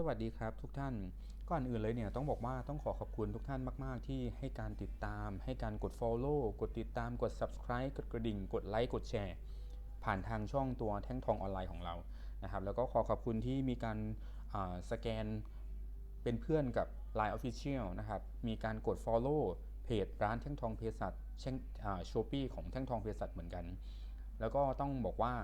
สวัสดีครับทุกท่าน ก่อนอื่นเลยเนี่ยต้องบอกว่าต้องขอขอบคุณทุกท่านมาก ๆ ที่ให้การติดตาม ให้การกด Follow กดติดตามกด Subscribe กดกระดิ่ง กดไลค์กดแชร์ ผ่านทางช่องตัวแท่งทองออนไลน์ของเรานะครับแล้วก็ขอขอบคุณที่มีการาสแกนเป็นเพื่อนกับ Line Official นะครับมีการกด Follow เพจร้านแท่งทองเภสัชเช่นโชปี้ของแท่งทองเภสัชเหมือนกัน แล้วก็ต้องบอกว่า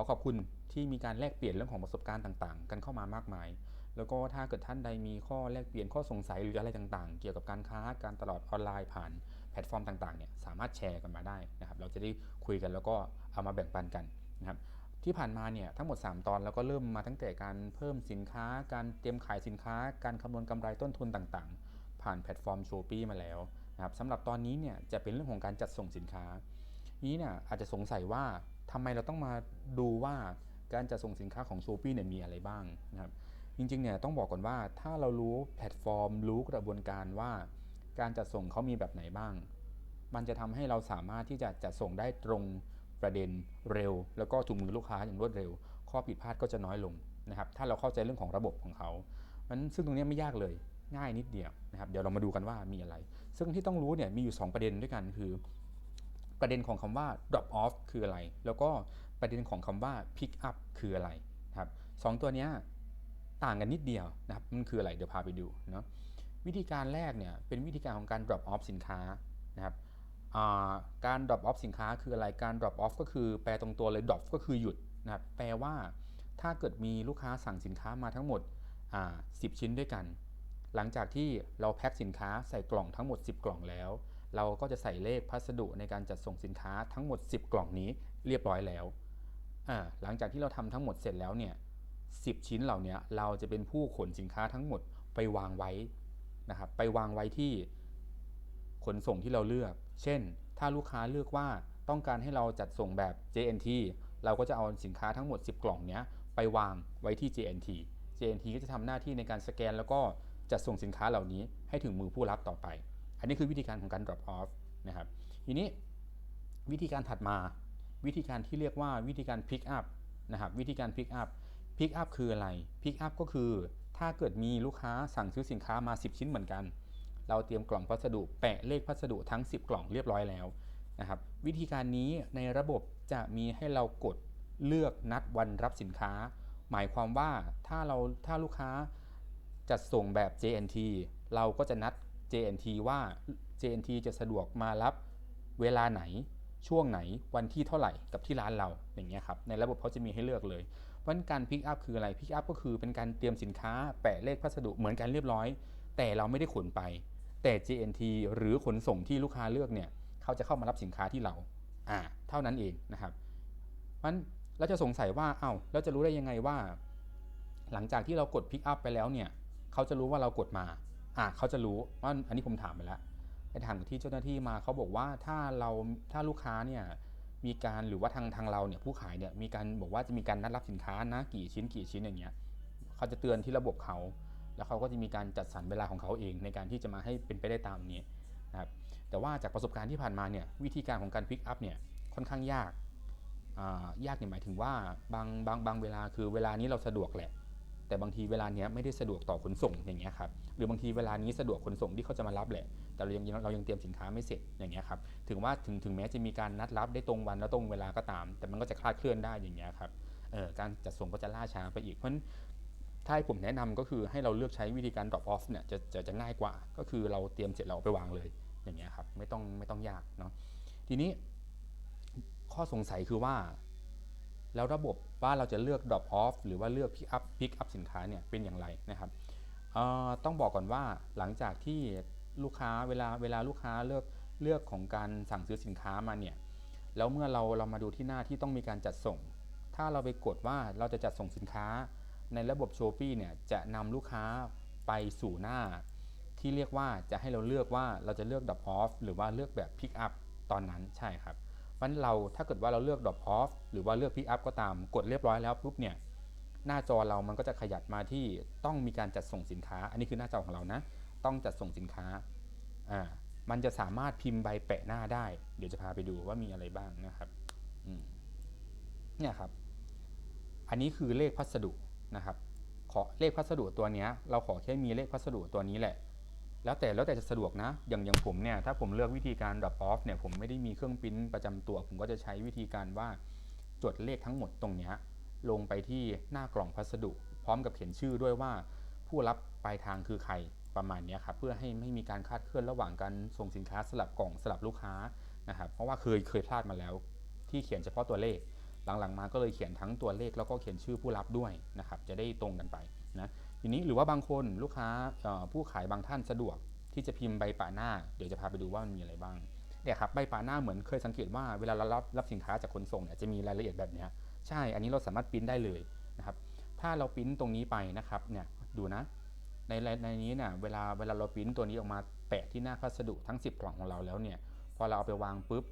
อขอบคุณที่มีการแลกเปลี่ยนเรื่องของประสบการณ์ต่าง ๆ กันเข้ามามากมาย แล้วก็ถ้าเกิดท่านใดมีข้อแลกเปลี่ยนข้อสงสัยหรืออะไรต่างๆ เกี่ยวกับการค้าการตลาดออนไลน์ผ่านแพลตฟอร์มต่างๆเนี่ยสามารถแชร์กันมาได้นะครับ เราจะได้คุยกันแล้วก็เอามาแบ่งปันกันนะครับที่ผ่านมาเนี่ยทั้งหมด 3 ตอนเราก็เริ่มมาตั้งแต่การเพิ่มสินค้า การเตรียมขายสินค้า การคำนวณกำไรต้นทุนต่างๆ ผ่านแพลตฟอร์มโชปี้มาแล้วนะครับสำหรับตอนนี้เนี่ยจะเป็นเรื่องของการจัดส่งสินค้า นี้เนี่ยอาจจะสงสัยว่าทำไมเราต้องมาดูว่าการจัดส่งสินค้าของ s h ปี้เนี่ยมีอะไรบ้างนะครับจริงๆเนี่ยต้องบอกก่อนว่าถ้าเรารู้แพลตฟอร์ม รู้กระบวนการว่า การจัดส่งเขามีแบบไหนบ้าง มันจะทำให้เราสามารถที่จะจัดส่งได้ตรงประเด็นเร็ว แล้วก็ถึงมือลูกค้าอย่างรวดเร็ว ข้อผิดพลาดก็จะน้อยลงนะครับถ้าเราเข้าใจเรื่องของระบบของเขามันซึ่งตรงนี้ไม่ยากเลยง่ายนิดเดียวนะครับเดี๋ยวเรามาดูกันว่ามีอะไร ซึ่งที่ต้องรู้เนี่ยมีอยู่ 2 ประเด็นด้วยกันคือ ประเด็นของคำว่า drop off คืออะไร แล้วก็ประเด็นของคำว่า pick up คืออะไรนะครับสองตัวนี้ต่างกันนิดเดียวนะครับมันคืออะไรเดี๋ยวพาไปดูเนาะวิธีการแรกเนี่ยเป็นวิธีการของการ drop off สินค้านะครับการ drop off สินค้าคืออะไรการ drop off ก็คือแปลตรงตัวเลย drop ก็คือหยุดนะครับแปลว่าถ้าเกิดมีลูกค้าสั่งสินค้ามาทั้งหมด 10 ชิ้นด้วยกัน หลังจากที่เราแพ็คสินค้าใส่กล่องทั้งหมด 10 กล่องแล้ว เราก็จะใส่เลขพัสดุในการจัดส่งสินค้าทั้งหมด 10 กล่องนี้เรียบร้อยแล้ว หลังจากที่เราทำทั้งหมดเสร็จแล้วเนี่ยสิชิ้นเหล่านี้เราจะเป็นผู้ขนสินค้าทั้งหมดไปวางไว้นะครับไปวางไว้ที่ขนส่งที่เราเลือก เช่น ถ้าลูกค้าเลือกว่าต้องการให้เราจัดส่งแบบ JNT เราก็จะเอาสินค้าทั้งหมด 10 กล่องนี้ไปวางไว้ที่ JNT JNT ก็จะทำหน้าที่ในการสแกน แล้วก็จัดส่งสินค้าเหล่านี้ให้ถึงมือผู้รับต่อไป อันนี้คือวิธีการของการ drop off นะครับ ทีนี้วิธีการถัดมา วิธีการที่เรียกว่าวิธีการ pick up นะครับ วิธีการ pick up pick up คืออะไร pick up ก็คือถ้าเกิดมีลูกค้าสั่งซื้อสินค้ามา 10 ชิ้นเหมือนกัน เราเตรียมกล่องพัสดุแปะเลขพัสดุทั้ง 10 กล่องเรียบร้อยแล้วนะครับวิธีการนี้ในระบบจะมีให้เรากดเลือกนัดวันรับสินค้า หมายความว่าถ้าเราถ้าลูกค้าจัดส่งแบบ JNT เราก็จะนัด JNT ว่า JNT จะสะดวกมารับเวลาไหนช่วงไหนวันที่เท่าไหร่กับที่ร้านเราอย่างเงี้ยครับในระบบเขาจะมีให้เลือกเลยเพราะการพิกอัพคืออะไรพิกอัพก็คือเป็นการเตรียมสินค้าแปะเลขพัสดุเหมือนกันเรียบร้อย แต่เราไม่ได้ขนไป แต่ JNT หรือขนส่งที่ลูกค้าเลือกเนี่ยเขาจะเข้ามารับสินค้าที่เราอ่าเท่านั้นเองนะครับมันเราจะสงสัยว่าเอา้าเราจะรู้ได้ยังไงว่า หลังจากที่เรากดพิกอัพไปแล้วเนี่ยเขาจะรู้ว่าเรากดมา อะเขาจะรู้ว่าอันนี้ผมถามไปแล้วไปถามที่เจ้าหน้าที่มาเขาบอกว่าถ้าเราถ้าลูกค้าเนี่ยมีการหรือว่าทางทางเราเนี่ยผู้ขายเนี่ยมีการบอกว่าจะมีการนัดรับสินค้านะกี่ชิ้นกี่ชิ้นอย่างเงี้ยเขาจะเตือนที่ระบบเขา แล้วเขาก็จะมีการจัดสรรเวลาของเขาเองในการที่จะมาให้เป็นไปได้ตามนี้นะครับแต่ว่าจากประสบการณ์ที่ผ่านมาเนี่ยวิธีการของการพิกอัพเนี่ยค่อนข้างยากยากเนี่ยหมายถึงว่าบางบางบางเวลาคือเวลานี้เราสะดวกแหละ แต่บางทีเวลาเนี้ยไม่ได้สะดวกต่อขนส่งอย่างเงี้ยครับหรือบางทีเวลานี้สะดวกขนส่งที่เขาจะมารับแหละ แต่เรายังเรายังเตรียมสินค้าไม่เสร็จอย่างเงี้ยครับถึงว่าถึงถึงแม้จะมีการนัดรับได้ตรงวันและตรงเวลาก็ตาม แต่มันก็จะคลาดเคลื่อนได้อย่างเงี้ยครับเอ่อการจัดส่งก็จะล่าช้าไปอีกเพราะถ้าให้ผมแนะนำก็คือให้เราเลือกใช้วิธีการ drop off เนี่ยจะจะจะง่ายกว่า ก็คือเราเตรียมเสร็จเราไปวางเลยอย่างเงี้ยครับไม่ต้องไม่ต้องยากเนาะทีนี้ข้อสงสัยคือว่า แล้วระบบว่าเราจะเลือก drop off หรือว่าเลือก pick up pick up สินค้าเนี่ยเป็นอย่างไรนะครับต้องบอกก่อนว่าหลังจากที่ลูกค้าเวลาเวลาลูกค้าเลือกเลือกของการสั่งซื้อสินค้ามาเนี่ยแล้วเมื่อเราเรามาดูที่หน้าที่ต้องมีการจัดส่ง ถ้าเราไปกดว่าเราจะจัดส่งสินค้าในระบบโชปี้เนี่ยจะนำลูกค้าไปสู่หน้า ที่เรียกว่าจะให้เราเลือกว่าเราจะเลือก drop off หรือว่าเลือกแบบ pick up ตอนนั้นใช่ครับ มันเราถ้าเกิดว่าเราเลือก drop off หรือว่าเลือก pick up ก็ตามกดเรียบร้อยแล้วปุ๊บเนี่ยหน้าจอเรามันก็จะขยับมาที่ต้องมีการจัดส่งสินค้า อันนี้คือหน้าจอของเรานะ ต้องจัดส่งสินค้าอ่ามันจะสามารถพิมพ์ใบแปะหน้าได้ เดี๋ยวจะพาไปดูว่ามีอะไรบ้างนะครับเนี่ยครับ อันนี้คือเลขพัสดุนะครับ ขอเลขพัสดุตัวนี้เราขอแค่มีเลขพัสดุตัวนี้แหละ แล้วแต่แล้วแต่จะสะดวกนะ อย่างอย่างผมเนี่ยถ้าผมเลือกวิธีการ drop off เนี่ยผมไม่ได้มีเครื่องปริ้นประจำตัว ผมก็จะใช้วิธีการว่าจดเลขทั้งหมดตรงเนี้ยลงไปที่หน้ากล่องพัสดุ พร้อมกับเขียนชื่อด้วยว่า ผู้รับปลายทางคือใครประมาณนี้ครับเพื่อให้ไม่มีการคาดเคลื่อนระหว่างการส่งสินค้าสลับกล่องสลับลูกค้านะครับเพราะว่าเคยเคยพลาดมาแล้ว ที่เขียนเฉพาะตัวเลข หลังๆมาก็เลยเขียนทั้งตัวเลขแล้วก็เขียนชื่อผู้รับด้วยนะครับจะได้ตรงกันไปนะ ทีนี้หรือว่าบางคนลูกค้าผู้ขายบางท่านสะดวกที่จะพิมพ์ใบป่าหน้า เดี๋ยวจะพาไปดูว่ามันมีอะไรบ้างเนี่ยครับใบป่าหน้าเหมือนเคยสังเกตว่าเวลาเรารับรับสินค้าจากขนส่งเนี่ยจะมีรายละเอียดแบบนี้ใช่ อันนี้เราสามารถปริ้นได้เลยนะครับ ถ้าเราปริ้นตรงนี้ไปนะครับเนี่ยดูนะในในนี้เนี่ยเวลาเวลาเราปริ้นตัวนี้ออกมาแปะที่หน้าพัสดุทั้ง 10 กล่องของเราแล้วเนี่ยพอเราเอาไปวางปุ๊บ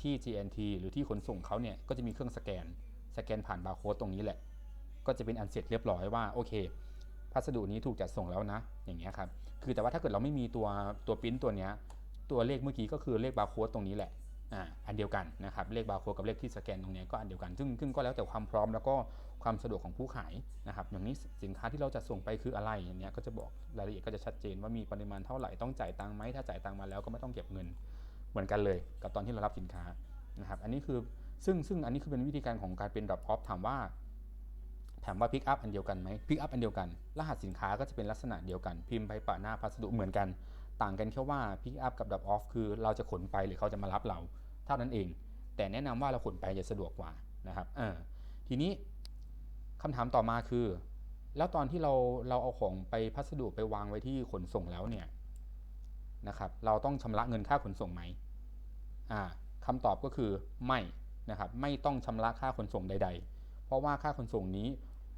ที่ GNT หรือที่ขนส่งเขาเนี่ยก็จะมีเครื่องสแกน สแกนผ่านบาร์โค้ดตรงนี้แหละ จะเป็นอันเสร็จเรียบร้อยว่าโอเค พัสดุนี้ถูกจัดส่งแล้วนะ อย่างเงี้ยครับคือแต่ว่าถ้าเกิดเราไม่มีตัวตัวปิ้นตัวเนี้ยตัวเลขเมื่อกี้ก็คือเลขบาร์โค้ดตรงนี้แหละอ่าอันเดียวกันนะครับเลขบาร์โค้ดกับเลขที่สแกนตรงเนี้ยก็อันเดียวกันซึ่งซึ่งก็แล้วแต่ความพร้อมแล้วก็ความสะดวกของผู้ขายนะครับอย่างนี้สินค้าที่เราจะส่งไปคืออะไรอย่างเนี้ยก็จะบอกรายละเอียดก็จะชัดเจนว่ามีปริมาณเท่าไหร่ต้องจ่ายตังค์ไหมถ้าจ่ายตังค์มาแล้วก็ไม่ต้องเก็บเงินเหมือนกันเลย กับตอนที่เรารับสินค้านะครับอันนี้คือซึ่งซึ่งอันนี้คือเป็นวิธีการของการเป็น drop off ถามว่า ถามว่า pick up อันเดียวกันไหม pick up อันเดียวกัน รหัสสินค้าก็จะเป็นลักษณะเดียวกัน พิมพ์ไปปะหน้าพัสดุเหมือนกัน ต่างกันแค่ว่า pick up กับ drop off คือเราจะขนไปหรือเขาจะมารับเรา เท่านั้นเอง แต่แนะนำว่าเราขนไปจะสะดวกกว่านะครับเออทีนี้คำถามต่อมาคือ แล้วตอนที่เราเราเอาของไปพัสดุไปวางไว้ที่ขนส่งแล้วเนี่ยนะครับเราต้องชำระเงินค่าขนส่งไหมอ่าคำตอบก็คือไม่นะครับไม่ต้องชำระค่าขนส่งใด ๆ เพราะว่าค่าขนส่งนี้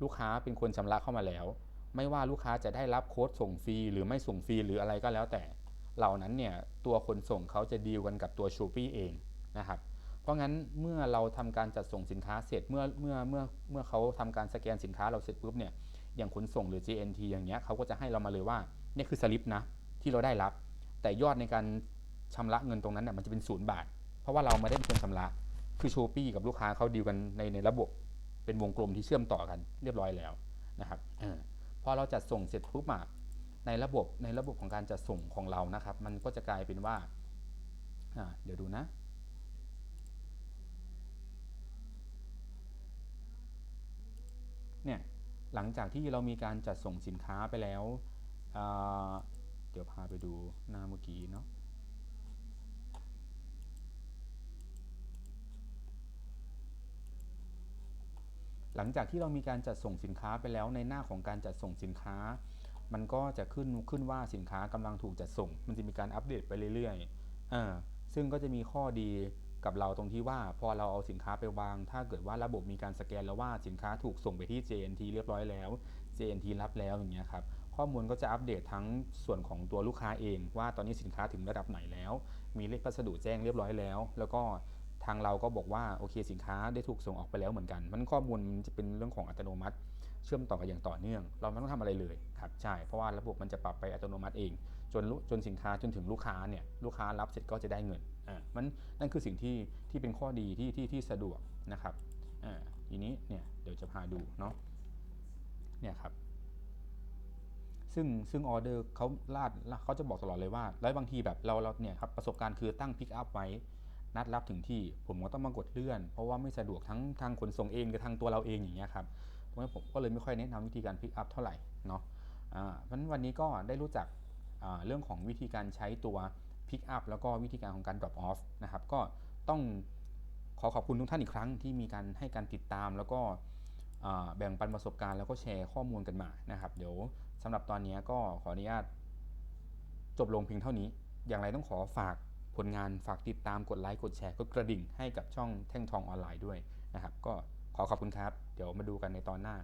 ลูกค้าเป็นคนชำระเข้ามาแล้ว ไม่ว่าลูกค้าจะได้รับโค้ดส่งฟรีหรือไม่ส่งฟรีหรืออะไรก็แล้วแต่ เหล่านั้นเนี่ยตัวขนส่งเขาจะดีลกันกับตัวชูปี้เองนะครับเพราะงั้นเมื่อเราทำการจัดส่งสินค้าเสร็จเมื่อเมื่อเมื่อเมื่อเขาทำการสแกนสินค้าเราเสร็จปุ๊บเนี่ยอย่างขนส่งหรือ JNT อย่างเงี้ยเขาก็จะให้เรามาเลยว่าเนี่ยคือสลิปนะที่เราได้รับ แต่ยอดในการชำระเงินตรงนั้นเนี่ยมันจะเป็นศูนย์บาท เพราะว่าเราไม่ได้เป็นคนชำระคือโชปี้กับลูกค้าเขาดีลกันในในระบบ เป็นวงกลมที่เชื่อมต่อกันเรียบร้อยแล้วนะครับเออพอเราจัดส่งเสร็จปุ๊บอะในระบบในระบบของการจัดส่งของเรานะครับ มันก็จะกลายเป็นว่าอ่าเดี๋ยวดูนะเนี่ยหลังจากที่เรามีการจัดส่งสินค้าไปแล้วอ่าเดี๋ยวพาไปดูหน้าเมื่อกี้เนาะ หลังจากที่เรามีการจัดส่งสินค้าไปแล้วในหน้าของการจัดส่งสินค้า มันก็จะขึ้นขึ้นว่าสินค้ากำลังถูกจัดส่ง มันจะมีการอัปเดตไปเรื่อยๆอ่าซึ่งก็จะมีข้อดีกับเราตรงที่ว่าพอเราเอาสินค้าไปวาง ถ้าเกิดว่าระบบมีการสแกนแล้วว่าสินค้าถูกส่งไปที่ JNT เรียบร้อยแล้ว JNT รับแล้วอย่างเงี้ยครับข้อมูลก็จะอัปเดตทั้งส่วนของตัวลูกค้าเอง ว่าตอนนี้สินค้าถึงระดับไหนแล้ว มีเลขพัสดุแจ้งเรียบร้อยแล้ว แล้วก็ ทางเราก็บอกว่าโอเคสินค้าได้ถูกส่งออกไปแล้วเหมือนกัน มันข้อมูลมันจะเป็นเรื่องของอัตโนมัติ เชื่อมต่อกันอย่างต่อเนื่อง เราไม่ต้องทำอะไรเลยครับใช่เพราะว่าระบบมันจะปรับไปอัตโนมัติเอง จนจนสินค้าจนถึงลูกค้าเนี่ยลูกค้ารับเสร็จก็จะได้เงินอ่ามันนั่นคือสิ่งที่ที่เป็นข้อดีที่ที่ที่สะดวกนะครับอ่าทีนี้เนี่ยเดี๋ยวจะพาดูเนาะเนี่ยครับซึ่งซึ่งออเดอร์เขาลาดเขาจะบอกตลอดเลยว่า แล้วบางทีแบบเราเราเนี่ยครับประสบการณ์คือตั้งพิกอัพไว้ นัดรับถึงที่ ผมก็ต้องมากดเลื่อน เพราะว่าไม่สะดวกทั้งทางขนส่งเองหรือทางตัวเราเองอย่างเงี้ยครับเพราะฉะนั้นผมก็เลยไม่ค่อยแนะนำวิธีการพิกอัพเท่าไหร่เนาะเพราะฉะนั้นวันนี้ก็ได้รู้จักเรื่องของวิธีการใช้ตัวพิกอัพแล้วก็วิธีการของการ drop off นะครับก็ต้องขอขอบคุณทุกท่านอีกครั้งที่มีการให้การติดตาม แล้วก็แบ่งปันประสบการณ์แล้วก็แชร์ข้อมูลกันมานะครับ เดี๋ยวสำหรับตอนนี้ก็ขออนุญาตจบลงเพียงเท่านี้ อย่างไรต้องขอฝาก ผลงานฝากติดตามกดไลค์กดแชร์กดกระดิ่งให้กับช่องแท่งทองออนไลน์ด้วยนะครับ ก็ขอขอบคุณครับ เดี๋ยวมาดูกันในตอนหน้า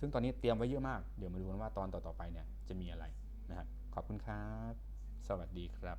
ซึ่งตอนนี้เตรียมไว้เยอะมาก เดี๋ยวมาดูกันว่าตอนต่อๆไปเนี่ยจะมีอะไรนะครับ ขอบคุณครับ สวัสดีครับ